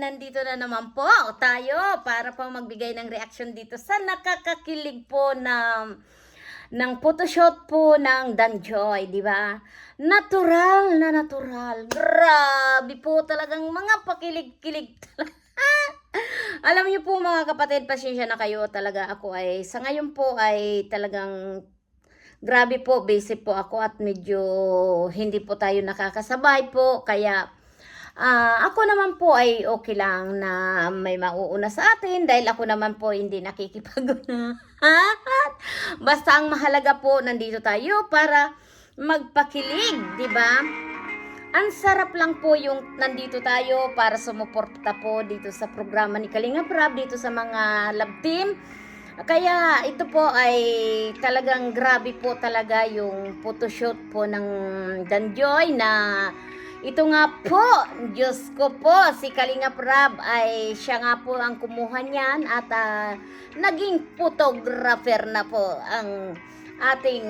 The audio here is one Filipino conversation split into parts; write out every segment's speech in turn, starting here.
nandito na naman po tayo para po magbigay ng reaction dito sa nakakakilig po na ng photoshoot po ng Danjoy, di ba? Natural na natural. Grabe po talagang mga pakilig-kilig talaga. Alam niyo po mga kapatid, pasensya na kayo talaga ako ay sa ngayon po ay talagang grabe po, busy po ako at medyo hindi po tayo nakakasabay po kaya Ah, ako naman po ay okay lang na may mauuna sa atin dahil ako naman po hindi nakikipaguna. Basta ang mahalaga po nandito tayo para magpakilig, di ba? Ang sarap lang po yung nandito tayo para sumuporta po dito sa programa ni Kalinga Prab, dito sa mga love team. Kaya ito po ay talagang grabe po talaga yung photoshoot po ng Danjoy na ito nga po, Diyos ko po, si Kalinga Prab ay siya nga po ang kumuha niyan at ah, naging photographer na po ang ating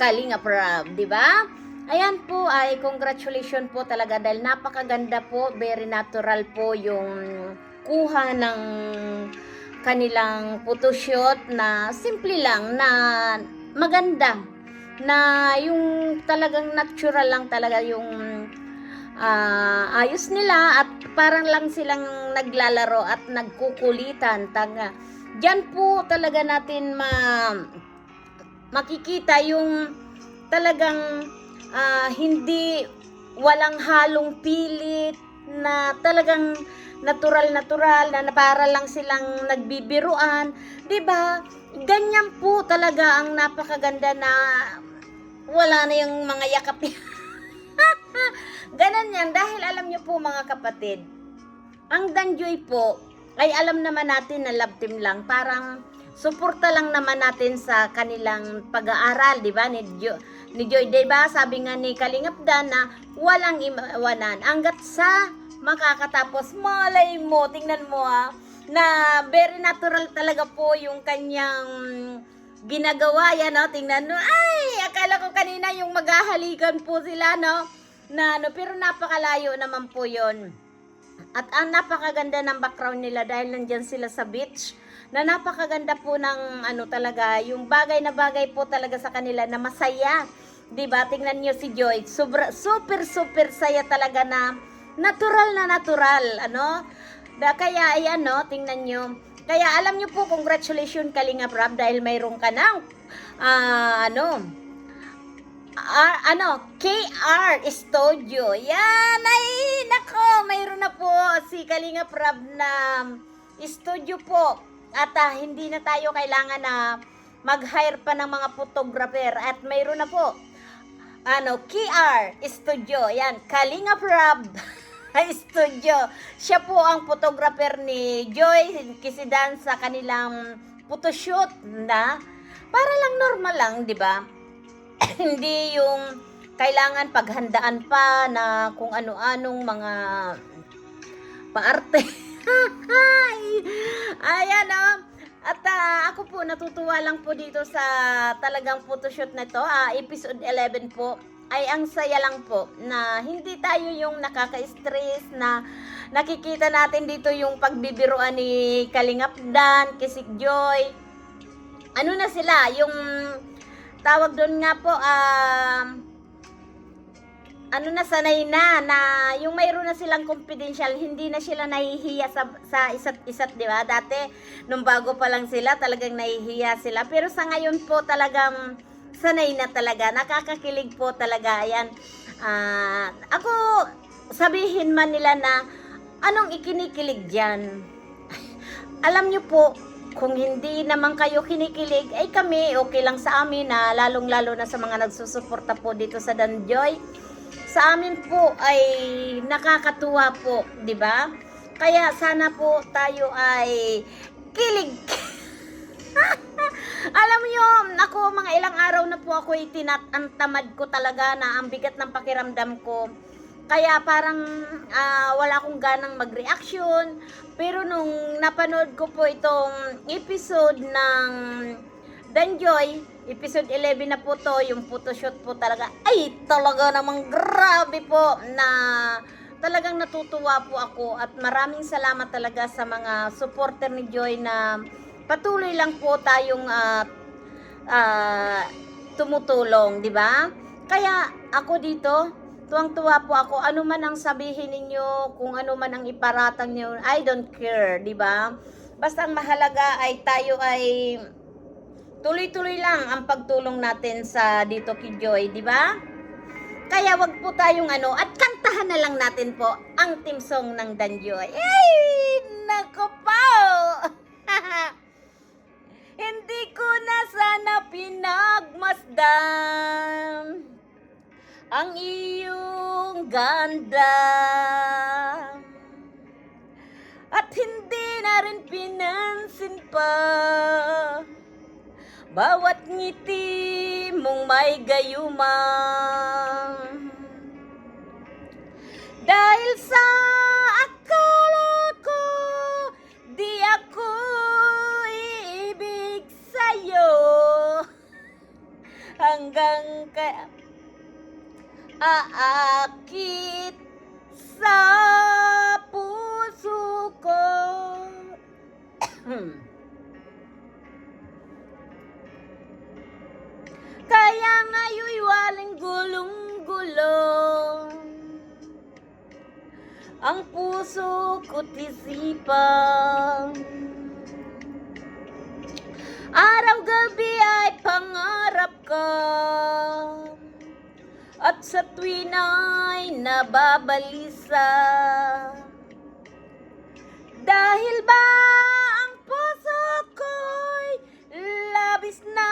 Kalinga Prab, di ba? Ayan po ay congratulations po talaga dahil napakaganda po, very natural po yung kuha ng kanilang photoshoot na simple lang na maganda na yung talagang natural lang talaga yung ah, ayos nila at parang lang silang naglalaro at nagkukulitan tanga diyan po talaga natin ma makikita yung talagang ah, hindi walang halong pilit na talagang natural-natural na, na para lang silang nagbibiruan, 'di ba? Ganyan po talaga ang napakaganda na wala na yung mga yakap. Ganon yan dahil alam niyo po mga kapatid, ang Danjoy po ay alam naman natin na love team lang, parang suporta lang naman natin sa kanilang pag-aaral, 'di ba? Ni Jo ni Joy, 'di ba? Sabi nga ni Kalingap Dan na walang iwanan hanggat sa makakatapos. Malay mo, tingnan mo ah, na very natural talaga po yung kanyang ginagawa yan, no? Tingnan mo, ay, akala ko kanina yung maghahalikan po sila, no? Na, no, pero napakalayo naman po yon At ang napakaganda ng background nila dahil nandyan sila sa beach, na napakaganda po ng ano talaga, yung bagay na bagay po talaga sa kanila na masaya. 'Di ba? Tingnan niyo si Joy, sobra, super super saya talaga na natural na natural, ano? Da, kaya ayan no, tingnan nyo. Kaya alam nyo po, congratulations Kalinga Prab dahil mayroon ka ng ah, ano, R, ano, KR Studio. Yan, ay, nako, mayroon na po si Kalinga Prab na studio po. At ah, hindi na tayo kailangan na mag-hire pa ng mga photographer. At mayroon na po, ano, KR Studio. Yan, Kalinga Prab Studio. Siya po ang photographer ni Joy Kisidan sa kanilang photoshoot na para lang normal lang, di ba? hindi yung kailangan paghandaan pa na kung ano-anong mga paarte. Ayan oh. At ah, ako po natutuwa lang po dito sa talagang photoshoot na to, ah, episode 11 po. Ay ang saya lang po na hindi tayo yung nakaka-stress na nakikita natin dito yung pagbibiruan ni Kalingap Dan, Kisik Joy. Ano na sila, yung tawag doon nga po, um, ano na sanay na na yung mayroon na silang confidential hindi na sila nahihiya sa sa isa't isa't di ba? Dati nung bago pa lang sila talagang nahihiya sila. Pero sa ngayon po talagang sanay na talaga nakakakilig po talaga ayan. Ah, ako sabihin man nila na anong ikinikilig diyan alam niyo po kung hindi naman kayo kinikilig, ay kami okay lang sa amin na lalong-lalo na sa mga nagsusuporta po dito sa Danjoy. Sa amin po ay nakakatuwa po, 'di ba? Kaya sana po tayo ay kilig. Alam niyo, ako mga ilang araw na po ako itinatamad ko talaga na ang bigat ng pakiramdam ko. Kaya parang ah, wala akong ganang mag-reaction. Pero nung napanood ko po itong episode ng Danjoy, episode 11 na po to, yung photoshoot po talaga, ay talaga namang grabe po na talagang natutuwa po ako at maraming salamat talaga sa mga supporter ni Joy na patuloy lang po tayong ah, ah, tumutulong, di ba? Kaya ako dito, tuwang-tuwa po ako. Ano man ang sabihin ninyo, kung ano man ang iparatang niyo, I don't care, di ba? Basta ang mahalaga ay tayo ay tuloy-tuloy lang ang pagtulong natin sa dito kay Joy, di ba? Kaya wag po tayong ano, at kantahan na lang natin po ang team song ng Danjoy. Ay, nako po! Hindi ko na sana pinagmasdan ang iyong ganda. At hindi na rin pinansin pa. Bawat ngiti mong may gayuma Dahil sa akala ko Di ako iibig sa'yo. Hanggang ka aakit sa puso ko. Kaya ngayon'y walang gulong-gulong Ang puso ko't isipan. Araw-gabi ay pangarap ka At sa tuwin ay nababalisa Dahil ba ang puso ko'y labis na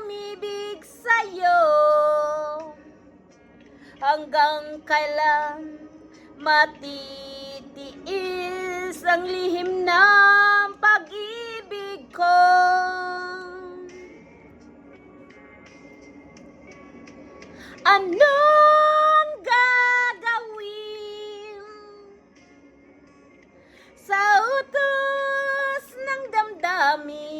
umibig sa'yo? Hanggang kailan matitiis ang lihim ng Anong gagawin sa utos ng damdamin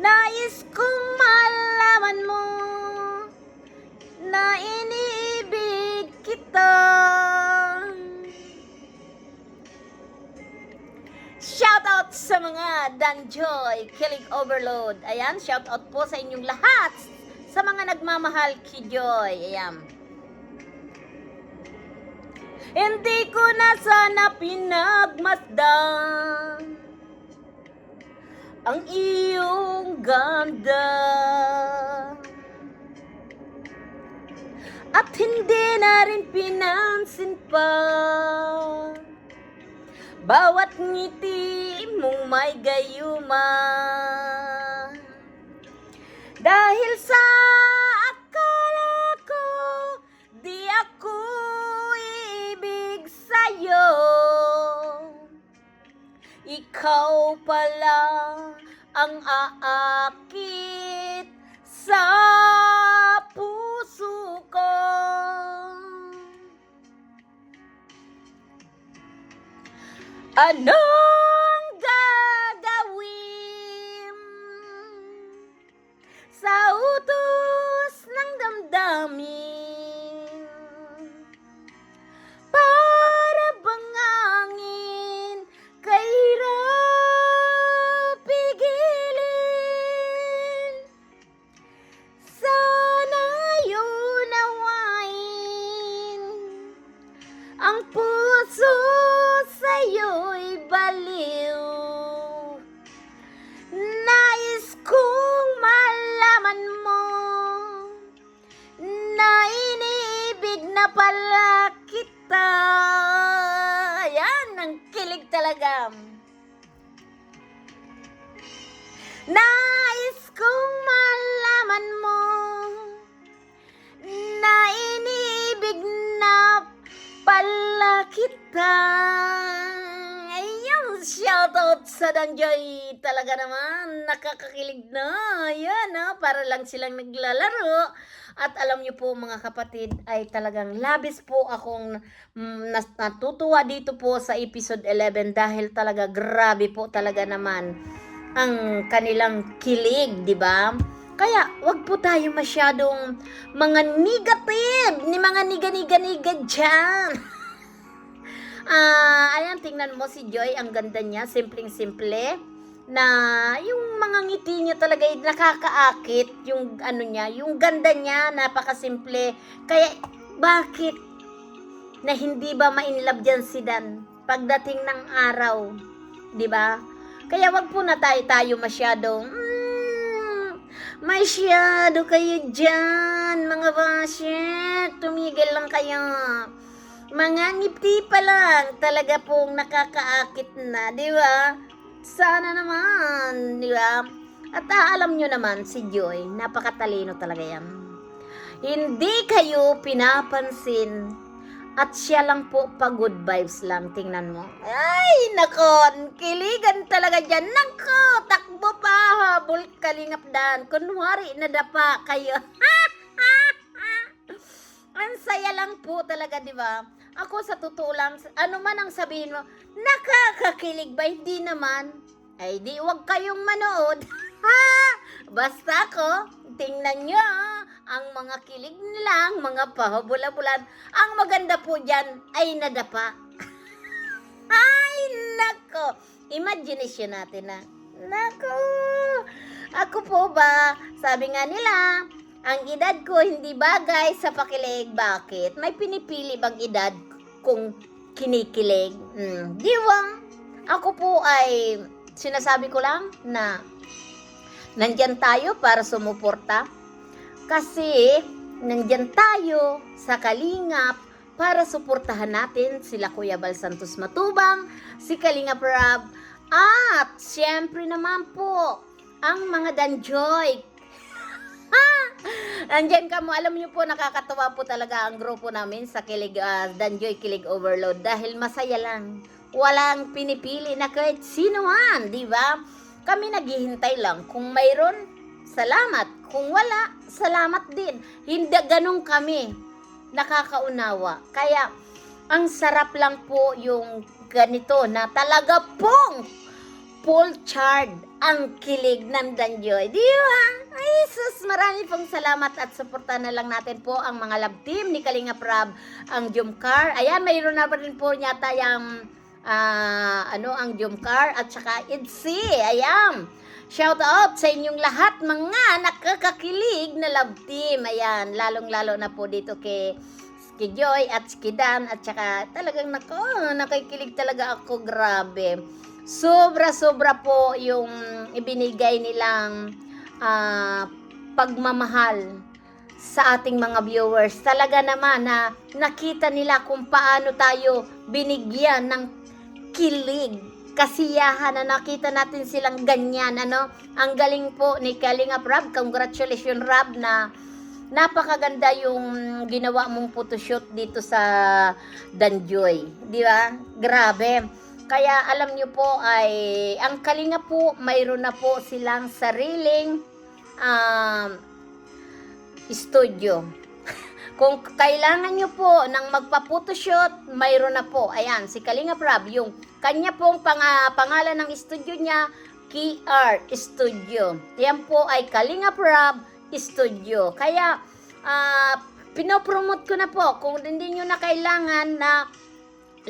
Nais kong malaman mo na iniibig kita. Shout out sa mga Danjoy, Kilig Overload. Ayan, shout out po sa inyong lahat sa mga nagmamahal kay Joy. Ayan. Hindi ko na sana pinagmasdan ang iyong ganda. At hindi na rin pinansin pa. Bawat ngiti mong may gayuma. Dahil sa ikaw pala ang aakit sa puso ko. Anong gagawin sa utos ng damdamin? Ang kilig talaga. Nais kong malaman mo na iniibig na pala kita. Shoutout sa Danjoy. Talaga naman, nakakakilig na. Yan, ah, para lang silang naglalaro. At alam niyo po mga kapatid, ay talagang labis po akong mm, natutuwa dito po sa episode 11 dahil talaga grabe po talaga naman ang kanilang kilig, di ba? Kaya, wag po tayo masyadong mga negative, ni mga niga-niga-niga dyan. Ah, ayan, tingnan mo si Joy, ang ganda niya, simpleng-simple. Na yung mga ngiti niya talaga ay nakakaakit, yung ano niya, yung ganda niya, napakasimple. Kaya, bakit na hindi ba ma-inlove dyan si Dan pagdating ng araw? 'Di ba? Kaya wag po na tayo tayo masyadong, mm, masyado kayo dyan, mga basyet. Tumigil lang kayo. Mga ngiti pa lang, talaga pong nakakaakit na, di ba? Sana naman, di ba? At ah, alam nyo naman, si Joy, napakatalino talaga yan. Hindi kayo pinapansin at siya lang po pa good vibes lang, tingnan mo. Ay, nako, kiligan talaga dyan. Nako, takbo pa, habol kalingap dan. Kunwari, nadapa kayo. Ang saya lang po talaga, di ba? Ako sa totoo lang, ano man ang sabihin mo, nakakakilig ba? Hindi naman. Ay, di wag kayong manood. Ha! Basta ko, tingnan nyo ang mga kilig nilang, mga pahabula-bulan. Ang maganda po dyan ay nadapa. ay, nako. Imagination natin na. Nako. Ako po ba, sabi nga nila, ang edad ko hindi bagay sa pakilig. Bakit? May pinipili bang edad kung kinikilig? Hmm, diwang. Ako po ay sinasabi ko lang na nandyan tayo para sumuporta. Kasi nandyan tayo sa Kalingap para suportahan natin sila Kuya Bal Santos Matubang, si Kalingap Rab, at siyempre naman po ang mga Danjoy, Andyan ka mo, alam niyo po, nakakatawa po talaga ang grupo namin sa Kilig, ah, Danjoy Kilig Overload dahil masaya lang. Walang pinipili na kahit sino man, di ba? Kami naghihintay lang. Kung mayroon, salamat. Kung wala, salamat din. Hindi ganun kami nakakaunawa. Kaya, ang sarap lang po yung ganito na talaga pong full charred ang kilig ng Danjoy. Di ba? Ay, sus, marami pong salamat at suportahan na lang natin po ang mga love team ni Kalinga Prab, ang Jumcar. Ayan, mayroon na pa rin po yata yung, ah, ano, ang Jumcar at saka Idsi. Ayan. Shout out sa inyong lahat mga nakakakilig na love team. Ayan, lalong-lalo na po dito kay kay Joy at kay Dan at saka talagang nako, nakikilig talaga ako, grabe. Sobra-sobra po yung ibinigay nilang ah, pagmamahal sa ating mga viewers. Talaga naman na nakita nila kung paano tayo binigyan ng kilig, kasiyahan na nakita natin silang ganyan. Ano? Ang galing po ni Kalinga Rab. Congratulations Rab na napakaganda yung ginawa mong photoshoot dito sa Danjoy. Di ba? Grabe. Kaya alam nyo po ay, ang Kalinga po, mayroon na po silang sariling um, studio. Kung kailangan nyo po ng magpa-photoshoot, mayroon na po. Ayan, si Kalinga Prab, yung kanya pong pang, pangalan ng studio niya, KR Studio. Yan po ay Kalinga Prab Studio. Kaya, ah, pinopromote ko na po. Kung hindi nyo na kailangan na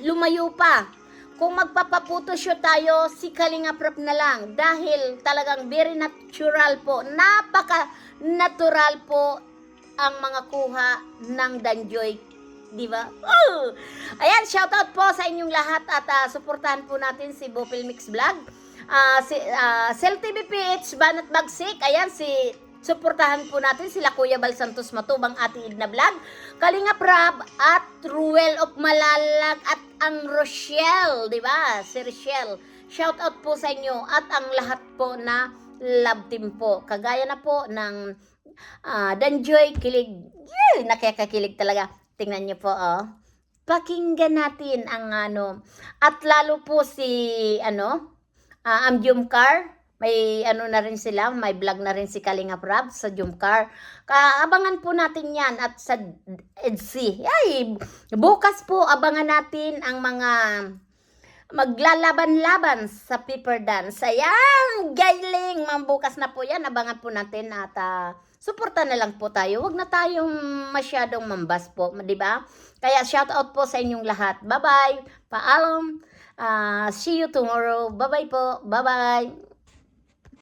lumayo pa. Kung magpapapotoshoot tayo, si Kalinga Prab na lang. Dahil talagang very natural po. Napaka-natural po ang mga kuha ng Danjoy. Di ba? Oh! Ayan, shoutout po sa inyong lahat at ah, suportahan po natin si Bopil Mix Vlog. Ah, si uh, Cell TV PH, Banat Bagsik. Ayan, si suportahan po natin sila Kuya Bal Santos Matubang Ate Idna Vlog, Kalinga Prab at Ruel of Malalag at ang Rochelle, di ba? Si Rochelle. Shout out po sa inyo at ang lahat po na love team po. Kagaya na po ng ah, Danjoy Kilig. Yay! Nakakakilig talaga. Tingnan niyo po, oh. pakinggan natin ang ano at lalo po si ano ah, ang Jumcar may ano na rin sila, may vlog na rin si Kalinga Prab sa Jumcar. Kaabangan po natin yan at sa EDC. Ay, bukas po abangan natin ang mga maglalaban-laban sa paper dance. Ayan, gailing, mambukas na po yan. Abangan po natin at ah, suporta na lang po tayo. Huwag na tayong masyadong mambas po, di ba? Kaya shout out po sa inyong lahat. Bye-bye. Paalam. Ah, see you tomorrow. Bye-bye po. Bye-bye.